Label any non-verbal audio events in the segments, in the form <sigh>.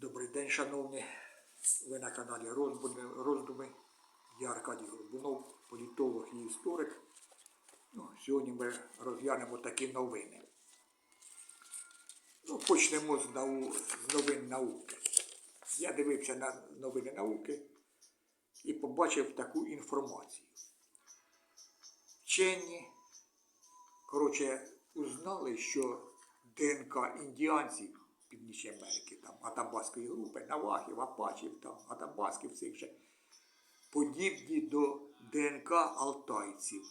Добрий день, шановні. Ви на каналі Роздуми. Я Аркадій Горбунов, політолог і історик. Ну, сьогодні ми розглянемо такі новини. Ну, почнемо з, нау... з новин науки. Я дивився на новини науки і побачив таку інформацію. Вчені, коротше, узнали, що ДНК індіанців Північної Америки, там, Атабаської групи, Навахів, Апачів, там, Атабасків цих же, подібні до ДНК алтайців,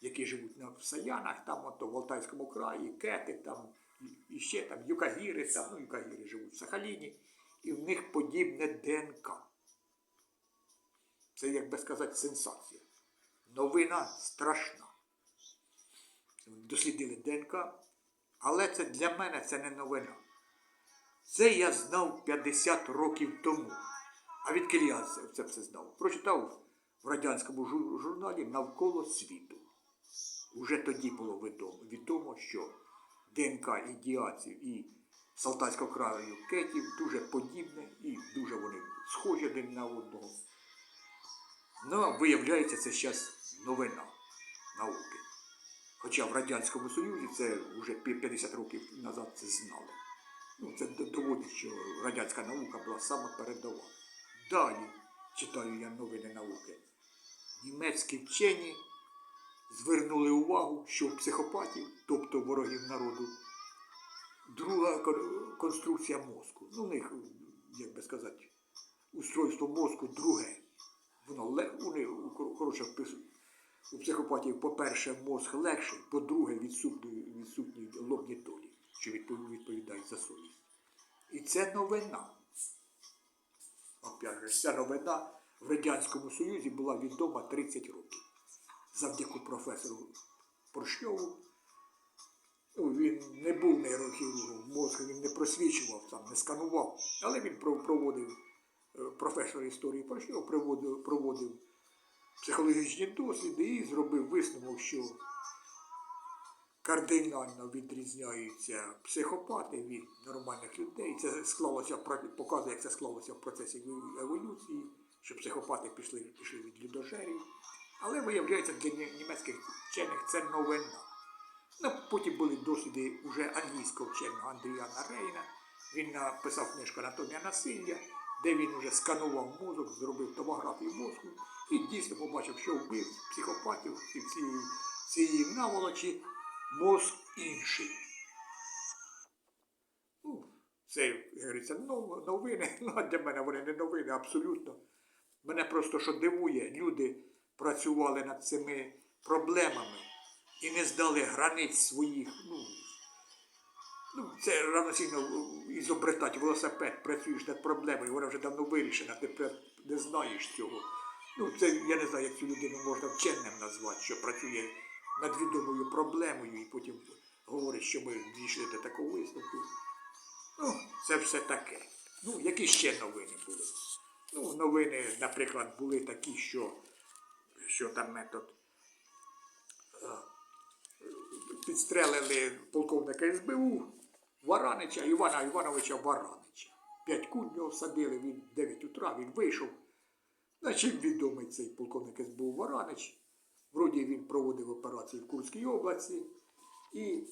які живуть на в Саянах, там, ото, в Алтайському краї, Кети, там, і ще там, Юкагіри, там, ну, Юкагіри живуть в Сахаліні, і в них подібне ДНК. Це, як би сказати, сенсація. Новина страшна. Дослідили ДНК, але це для мене це не новина. Це я знав 50 років тому. А відколи я це все знав? Прочитав в радянському журналі навколо світу. Уже тоді було відомо, відомо що ДНК індіаців і Салтайського краю кетів дуже подібне і дуже вони схожі один на одного. Ну, а виявляється, це зараз новина науки. Хоча в Радянському Союзі це вже 50 років назад це знали. Ну, це доводить, що радянська наука була саме передова. Далі читаю я новини науки. Німецькі вчені звернули увагу, що в психопатів, тобто ворогів народу, друга конструкція мозку. Ну, у них, як би сказати, устройство мозку друге. Воно у- кор- коротше, у психопатів, по-перше, мозг легший, по-друге, відсутні, відсутні лобні долі, що відпов- відповідають за совість. І це новина. Опять же, ця новина в Радянському Союзі була відома 30 років. Завдяки професору Поршньову. Ну, він не був нейрохірургом, мозг він не просвічував, там, не сканував, але він проводив, е, професор історії Поршньов проводив, проводив психологічні досліди і зробив висновок, що кардинально відрізняються психопати від нормальних людей. Це склалося показує, як це склалося в процесі еволюції, що психопати пішли, пішли від людожерів. Але виявляється, для німецьких вчених це новина. Ну, потім були досліди уже англійського вченого Андріана Рейна. Він написав книжку Анатомія насилля, де він уже сканував мозок, зробив томографію мозку і дійсно побачив, що вбив психопатів і цієї наволочі мозк інший. Ну, це, як говориться, нов- новини. <laughs> Ну, для мене вони не новини абсолютно. Мене просто що дивує, люди працювали над цими проблемами і не здали границь своїх. Ну, ну це равноцінно ізобретати велосипед, працюєш над проблемою, вона вже давно вирішена, ти не знаєш цього. Ну, це я не знаю, як цю людину можна вченим назвати, що працює над відомою проблемою і потім говорить, що ми дійшли до такого висновку. Ну, це все таке. Ну, які ще новини були? Ну, новини, наприклад, були такі, що, що там метод підстрелили полковника СБУ Варанича, Івана Івановича Варанича. П'ять куль в нього всадили, він 9 утра, він вийшов. На чим відомий цей полковник СБУ Варанич? Вроді він проводив операції в Курській області і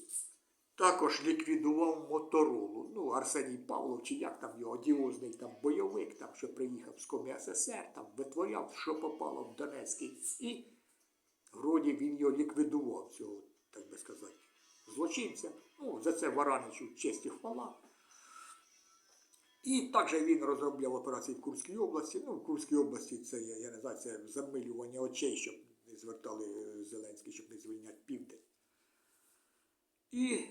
також ліквідував моторолу. Ну, Арсеній Павлов, чи як там його одіозний там бойовик, там, що приїхав з комі СССР, там витворяв, що попало в Донецький. І вроді він його ліквідував, цього, так би сказати, злочинця. Ну, за це Вараничу честь і хвала. І також він розробляв операції в Курській області. Ну, в Курській області це, я, не знаю, це замилювання очей, щоб звертали е, Зеленський, щоб не звільняти південь. І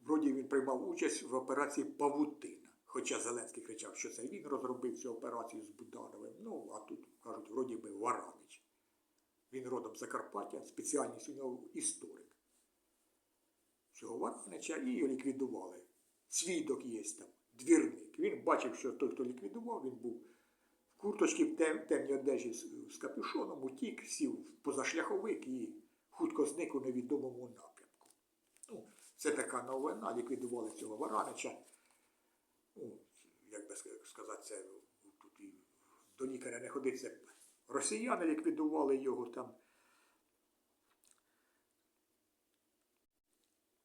вроді він приймав участь в операції Павутина. Хоча Зеленський кричав, що це він розробив цю операцію з Будановим. Ну, а тут кажуть, вроді би Варанич. Він родом Закарпаття, спеціальність у нього історик. Цього Варанича і його ліквідували. Свідок є там, двірник. Він бачив, що той, хто ліквідував, він був в курточці в тем, темній одежі з, з капюшоном, утік, сів позашляховик і хутко зник у невідомому напрямку. Ну, це така новина, ліквідували цього Варанича. Ну, як би сказати, це тут і до лікаря не ходить, це росіяни ліквідували його там.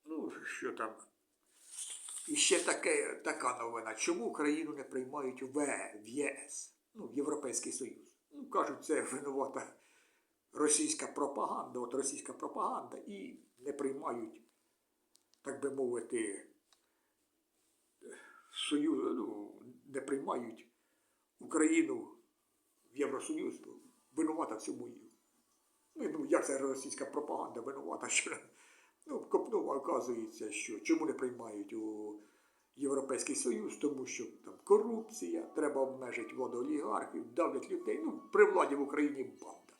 Ну, що там? І ще таке, така новина. Чому Україну не приймають в, в ЄС, ну, Європейський Союз? Ну, кажуть, це винувата російська пропаганда, от російська пропаганда, і не приймають, так би мовити, Союз, ну, не приймають Україну в Євросоюз, винувата в цьому. Ну, як це російська пропаганда винувата, що ну, копнула, оказується, що чому не приймають у Європейський Союз, тому що там корупція, треба обмежити владу олігархів, давлять людей. Ну, при владі в Україні банда.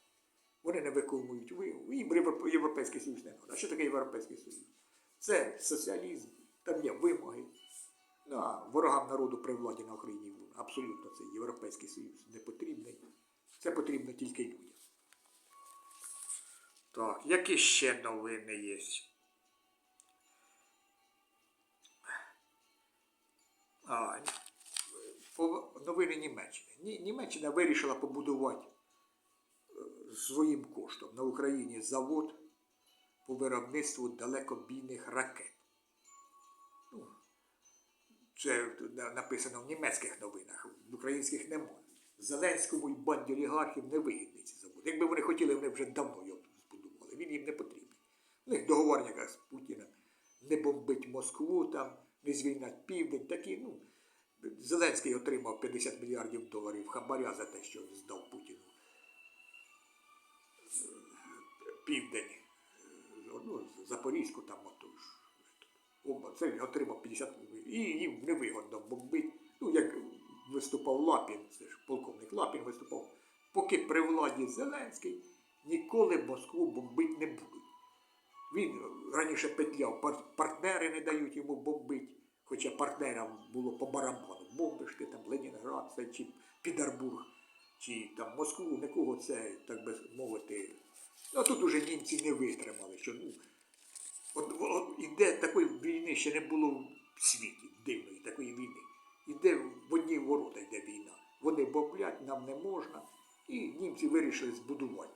Вони не виконують вимогу. Їм Європейський Союз не треба. А що таке Європейський Союз? Це соціалізм, там є вимоги. Ну, а ворогам народу при владі на Україні абсолютно це Європейський Союз не потрібний. Це потрібно тільки людям. Так, які ще новини є? Новини Німеччини. Німеччина вирішила побудувати е, своїм коштом на Україні завод по виробництву далекобійних ракет. Ну, це написано в німецьких новинах, в українських немає. Зеленському і банді олігархів не вигідний ці заводи. Якби вони хотіли, вони вже давно його збудували. Він їм не потрібний. У них договорняка з Путіним не бомбить Москву, там, не звільнять південь. Такі, ну, Зеленський отримав 50 мільярдів доларів хабаря за те, що здав Путіну південь, ну, Запорізьку там отож. Це він отримав 50 мільйонів. І їм невигодно бомбить. Ну, як виступав Лапін, це ж полковник Лапін виступав. Поки при владі Зеленський ніколи Москву бомбить не будуть. Він раніше петляв, партнери не дають йому бомбити, хоча партнерам було по барабану. Бомбиш ти там Ленінград, це, чи Підарбург, чи там Москву, нікого це, так би мовити. А тут уже німці не витримали, що ну, От, от іде такої війни ще не було в світі, дивної такої війни. Іде в одні ворота йде війна. Вони бомблять, нам не можна. І німці вирішили збудувати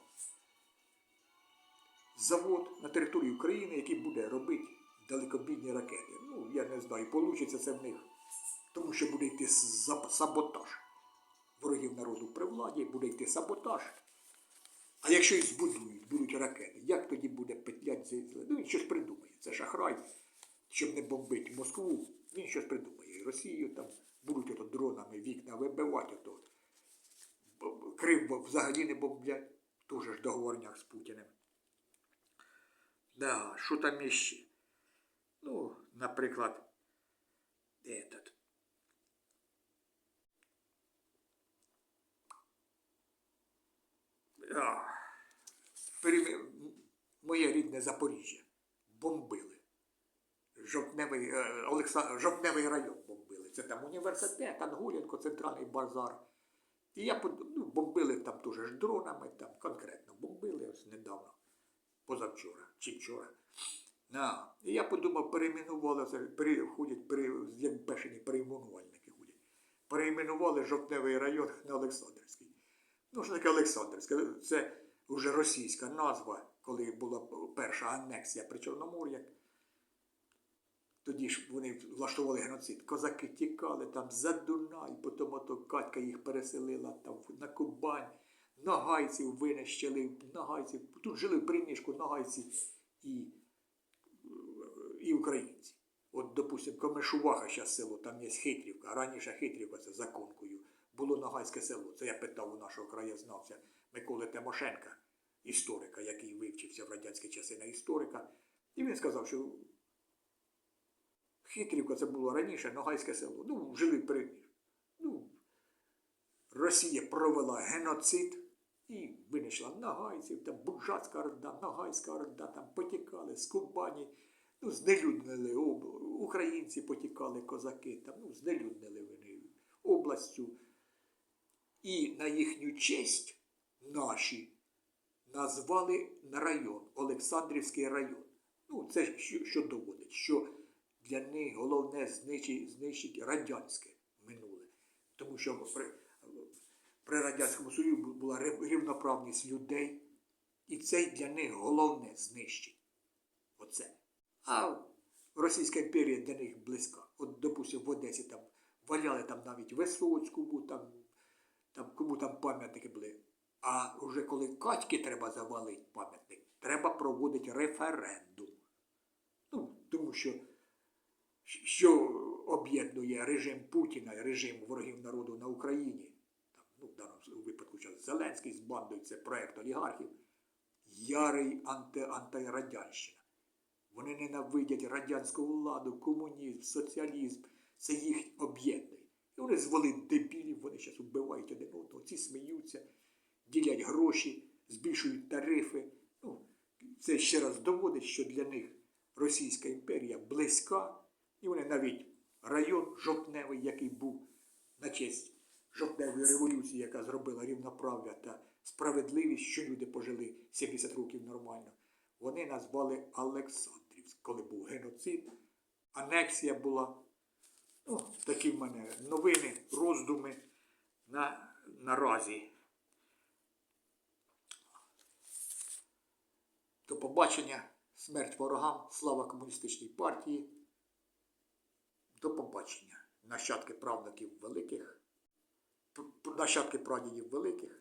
завод на території України, який буде робити далекобійні ракети. Ну, я не знаю, вийде це в них, тому що буде йти саботаж ворогів народу при владі, буде йти саботаж. А якщо і збудують, будуть ракети, як тоді буде петлять зі- Ну він щось придумає. Це шахрай, щоб не бомбити Москву, він щось придумає. І Росію там будуть ото дронами вікна вибивати ото. Крим взагалі не бомблять. Тоже ж договорняк з Путіним. Да, що там іще? Ну, наприклад, этот. А, моє рідне Запоріжжя бомбили. Жовтневий, е. Жовтневий район бомбили. Це там університет, Ангулінко, центральний базар. І я ну, бомбили там теж ж дронами, там конкретно бомбили ось недавно, позавчора чи вчора. А, і я подумав, перейменували це, переходять, пере, як бешені перейменувальники ходять. Перейменували жовтневий район <laughs> на Олександрівський. Ну, що таке Олександрівське? Це вже російська назва, коли була перша анексія при Чорномор'я. Тоді ж вони влаштували геноцид. Козаки тікали там за Дунай, потім ото Катька їх переселила там на Кубань, нагайців винищили, нагайців. Тут жили в приміжку нагайці і, і українці. От, допустимо, Комишуваха зараз село, там є Хитрівка, раніше Хитрівка це за конкою. Було Нагайське село. Це я питав у нашого краєзнавця Миколи Тимошенка, історика, який вивчився в радянські часи на історика. І він сказав, що Хитрівка це було раніше, Ногайське село. Ну, жили примір. Ну, Росія провела геноцид і винайшла нагайців, там Бужацька орда, Нагайська орда, там потікали з Кубані, ну, знелюднили об... українці потікали, козаки, там, ну, знелюднили вони областю. І на їхню честь наші назвали на район, Олександрівський район. Ну, це що, що доводить, що для них головне знищити радянське минуле. Тому що при, при Радянському Союзі була рівноправність людей, і це для них головне знищення. Оце. А Російська імперія для них близька. От, допустимо, в Одесі там валяли там навіть Висоцькому, там, там кому там пам'ятники були. А вже коли Катьки треба завалити пам'ятник, треба проводити референдум. Ну, тому що, що об'єднує режим Путіна режим ворогів народу на Україні. Там, ну, в даному випадку зараз Зеленський з бандою, це проект олігархів, ярий анти, антирадянщина. Вони ненавидять радянську владу, комунізм, соціалізм. Це їх об'єднує. І вони звели дебілів, вони зараз вбивають один одного, ці сміються, ділять гроші, збільшують тарифи. Ну, це ще раз доводить, що для них Російська імперія близька, і вони навіть район жовтневий, який був на честь жовтневої революції, яка зробила рівноправ'я та справедливість, що люди пожили 70 років нормально, вони назвали Олександрівськ, коли був геноцид, анексія була. Ну, такі в мене новини, роздуми на, наразі. До побачення, смерть ворогам, слава комуністичній партії. До побачення. Нащадки правнуків великих, нащадки прадідів великих.